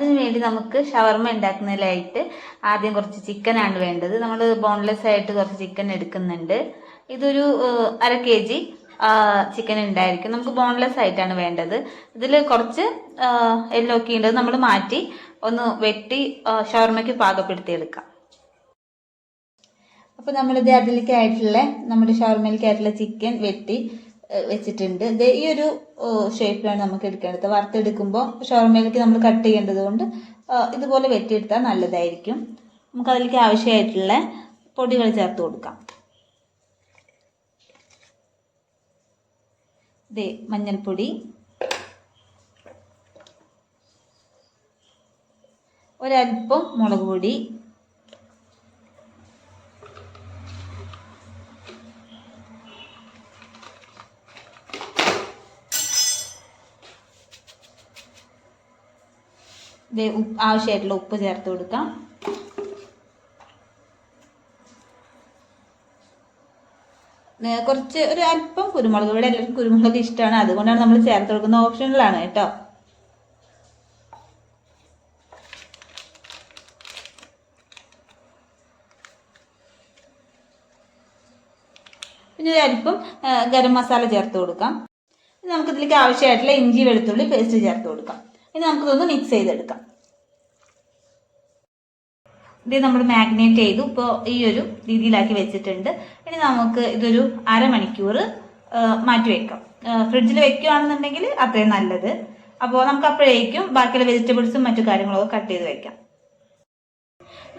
അതിന് വേണ്ടി നമുക്ക് ഷവർമ ഉണ്ടാക്കുന്നതിലായിട്ട് ആദ്യം കുറച്ച് ചിക്കനാണ് വേണ്ടത്. നമ്മൾ ബോൺലെസ് ആയിട്ട് കുറച്ച് ചിക്കൻ എടുക്കുന്നുണ്ട്. ഇതൊരു അര കെ ജി ചിക്കൻ ഉണ്ടായിരിക്കും. നമുക്ക് ബോൺലെസ് ആയിട്ടാണ് വേണ്ടത്. ഇതിൽ കുറച്ച് എല്ലൊക്കെ ഉണ്ട് നമ്മൾ മാറ്റി ഒന്ന് വെട്ടി ഷവർമയ്ക്ക് പാകപ്പെടുത്തി എടുക്കാം അപ്പോൾ നമ്മളിത് അതിലേക്കായിട്ടുള്ള നമ്മുടെ ഷവർമയിലേക്കായിട്ടുള്ള ചിക്കൻ വെട്ടി വെച്ചിട്ടുണ്ട്. ഇത് ഈ ഒരു ഷേപ്പിലാണ് നമുക്ക് എടുക്കേണ്ടത്. വറുത്തെടുക്കുമ്പോൾ ഷവർമയിലേക്ക് നമ്മൾ കട്ട് ചെയ്യേണ്ടത് കൊണ്ട് ഇതുപോലെ വെട്ടിയെടുത്താൽ നല്ലതായിരിക്കും. നമുക്ക് അതിലേക്ക് ആവശ്യമായിട്ടുള്ള പൊടികൾ ചേർത്ത് കൊടുക്കാം. ദേ മഞ്ഞൾപ്പൊടി. ഒരല്പം മുളക് പൊടി. ആവശ്യമായിട്ടുള്ള ഉപ്പ് ചേർത്ത് കൊടുക്കാം. കുറച്ച് ഒരു അല്പം കുരുമുളക്. ഇവിടെ എല്ലാവർക്കും കുരുമുളക് ഇഷ്ടമാണ്. അതുകൊണ്ടാണ് നമ്മൾ ചേർത്ത് കൊടുക്കുന്ന ഓപ്ഷനിലാണ് കേട്ടോ. പിന്നെ ഒരു അല്പം ഗരം മസാല ചേർത്ത് കൊടുക്കാം. നമുക്കിതിലേക്ക് ആവശ്യമായിട്ടുള്ള ഇഞ്ചി വെളുത്തുള്ളി പേസ്റ്റ് ചേർത്ത് കൊടുക്കാം. ഇനി നമുക്കിതൊന്ന് മിക്സ് ചെയ്തെടുക്കാം. ഇത് നമ്മൾ മാഗ്നേറ്റ് ചെയ്തു. ഇപ്പോൾ ഈ ഒരു രീതിയിലാക്കി വെച്ചിട്ടുണ്ട്. ഇനി നമുക്ക് ഇതൊരു അരമണിക്കൂർ മാറ്റി വെക്കാം. ഫ്രിഡ്ജിൽ വെക്കുകയാണെന്നുണ്ടെങ്കിൽ അത്രയും നല്ലത്. അപ്പോൾ നമുക്ക് അപ്പോഴേക്കും ബാക്കിയുള്ള വെജിറ്റബിൾസും മറ്റു കാര്യങ്ങളൊക്കെ കട്ട് ചെയ്ത് വെക്കാം.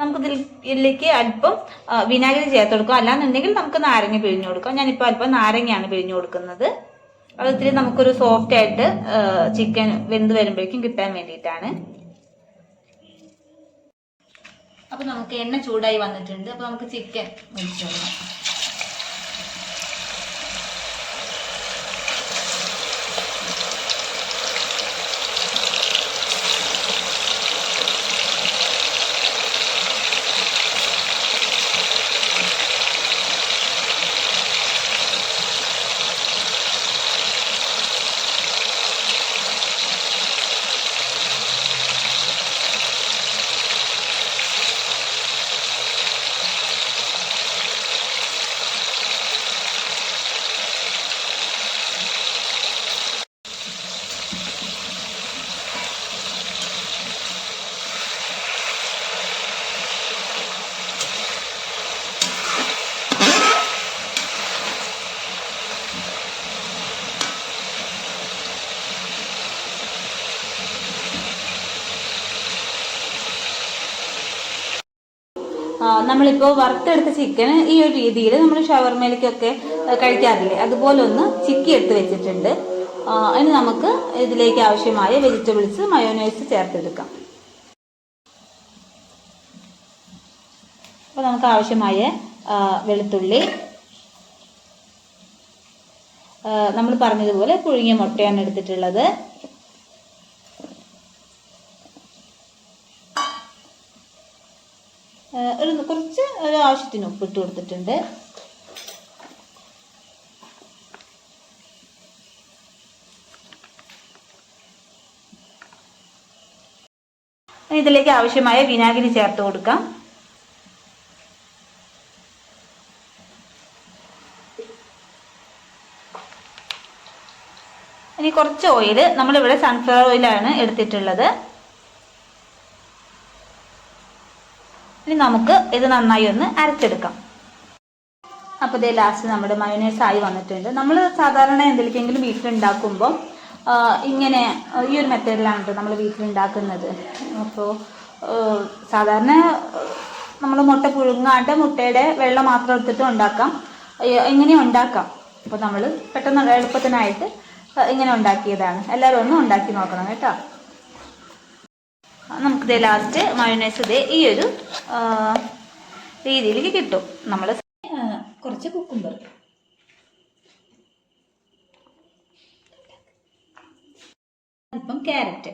നമുക്ക് ഇതിലേക്ക് അല്പം വിനാഗിരി ചേർത്ത് കൊടുക്കാം. അല്ലാന്നുണ്ടെങ്കിൽ നമുക്ക് നാരങ്ങ പിഴിഞ്ഞു കൊടുക്കാം. ഞാനിപ്പോൾ അല്പം നാരങ്ങയാണ് പിഴിഞ്ഞു കൊടുക്കുന്നത്. അത് ഇത്തിരി നമുക്കൊരു സോഫ്റ്റ് ആയിട്ട് ചിക്കൻ വെന്ത് വരുമ്പോഴേക്കും കിട്ടാൻ വേണ്ടിയിട്ടാണ്. അപ്പൊ നമുക്ക് എണ്ണ ചൂടായി വന്നിട്ടുണ്ട്. അപ്പൊ നമുക്ക് ചിക്കൻ ഒഴിച്ചു ആ, നമ്മളിപ്പോ വറുത്തെടുത്ത ചിക്കൻ ഈ ഒരു രീതിയിൽ നമ്മൾ ഷവർമയിലേക്കൊക്കെ കഴിക്കാറില്ലേ? അതുപോലെ ഒന്ന് ചിക്കി എടുത്ത് വെച്ചിട്ടുണ്ട് ഇനി നമുക്ക് ഇതിലേക്ക് ആവശ്യമായ വെജിറ്റബിൾസ് മയോനൈസ് ചേർത്തെടുക്കാം. അപ്പോൾ നമുക്ക് ആവശ്യമായ വെളുത്തുള്ളി നമ്മൾ പറഞ്ഞതുപോലെ പുഴുങ്ങിയ മുട്ടയാണ് എടുത്തിട്ടുള്ളത് ഏഹ് ഒരു കുറച്ച് ഒരു ആവശ്യത്തിന് ഉപ്പിട്ട് കൊടുത്തിട്ടുണ്ട്. ഇതിലേക്ക് ആവശ്യമായ വിനാഗിരി ചേർത്ത് കൊടുക്കാം. ഇനി കുറച്ച് ഓയിൽ നമ്മളിവിടെ സൺഫ്ലവർ ഓയിലാണ് എടുത്തിട്ടുള്ളത്. ഇനി നമുക്ക് ഇത് നന്നായി ഒന്ന് അരച്ചെടുക്കാം. അപ്പോൾ ഇതേ ലാസ്റ്റ് നമ്മുടെ മയോനൈസ് ആയി വന്നിട്ടുണ്ട്. നമ്മൾ സാധാരണ എന്തെങ്കിലും വീട്ടിലുണ്ടാക്കുമ്പോൾ ഇങ്ങനെ ഈ ഒരു മെത്തേഡിലാണ് കേട്ടോ നമ്മൾ വീട്ടിലുണ്ടാക്കുന്നത്. അപ്പോൾ സാധാരണ നമ്മൾ മുട്ട പുഴുങ്ങാണ്ട് മുട്ടയുടെ വെള്ളം മാത്രം എടുത്തിട്ട് ഉണ്ടാക്കാം. ഇങ്ങനെ ഉണ്ടാക്കാം. അപ്പോൾ നമ്മൾ പെട്ടെന്ന് എളുപ്പത്തിനായിട്ട് ഇങ്ങനെ ഉണ്ടാക്കിയതാണ്. എല്ലാവരും ഒന്ന് ഉണ്ടാക്കി നോക്കണം കേട്ടോ. നമുക്കിത് ലാസ്റ്റ് മയോണൈസ് ഇതേ ഈ ഒരു രീതിയിലേക്ക് കിട്ടും. നമ്മൾ കുറച്ച് കുക്കുംബർ അല്പം ക്യാരറ്റ്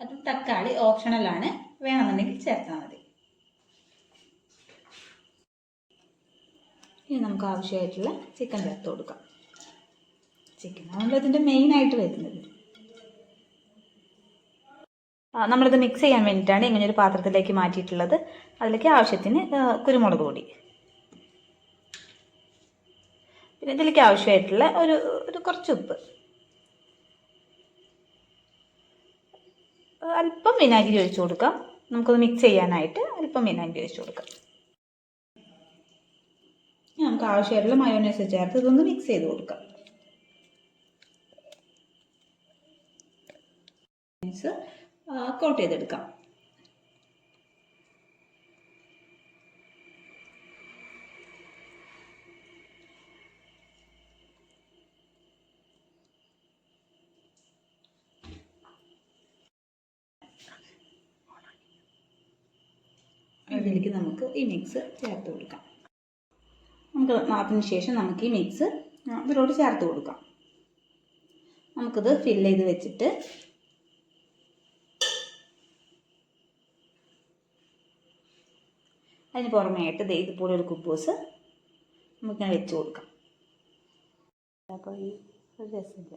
അത് തക്കാളി ഓപ്ഷണലാണ് വേണമെന്നുണ്ടെങ്കിൽ ചേർത്താൽ മതി. ഇനി നമുക്ക് ആവശ്യമായിട്ടുള്ള ചിക്കൻ ചേർത്ത് കൊടുക്കാം. ചിക്കൻ ആണല്ലോ ഇതിന്റെ മെയിനായിട്ട് വരുന്നത്. നമ്മളിത് മിക്സ് ചെയ്യാൻ വേണ്ടിയിട്ടാണ് ഇങ്ങനെ ഒരു പാത്രത്തിലേക്ക് മാറ്റിയിട്ടുള്ളത്. അതിലേക്ക് ആവശ്യത്തിന് കുരുമുളക് പൊടി. പിന്നെ ഇതിലേക്ക് ആവശ്യമായിട്ടുള്ള ഒരു ഒരു കുറച്ച് ഉപ്പ്. അല്പം വിനാഗിരി ഒഴിച്ചു കൊടുക്കാം. നമുക്കത് മിക്സ് ചെയ്യാനായിട്ട് അല്പം വിനാഗിരി ഒഴിച്ചു കൊടുക്കാം. നമുക്ക് ആവശ്യമായിട്ടുള്ള മയോനൈസ് ചേർത്ത് ഇതൊന്ന് മിക്സ് ചെയ്ത് കൊടുക്കാം. കോട്ട് ചെയ്തെടുക്കാം. അതിലേക്ക് നമുക്ക് ഈ മിക്സ് ചേർത്ത് കൊടുക്കാം. നമുക്ക് അതിന് ശേഷം നമുക്ക് ഈ മിക്സ് ഇതിലോട്ട് ചേർത്ത് കൊടുക്കാം. നമുക്കിത് ഫിൽ ചെയ്ത് വെച്ചിട്ട് അതിന് പുറമേയായിട്ട് ദേ ഇതുപോലെ ഒരു കുപ്പൂസ് നമുക്കിങ്ങനെ വെച്ച് കൊടുക്കാം. അപ്പോൾ ഈ ഒരു രസമില്ല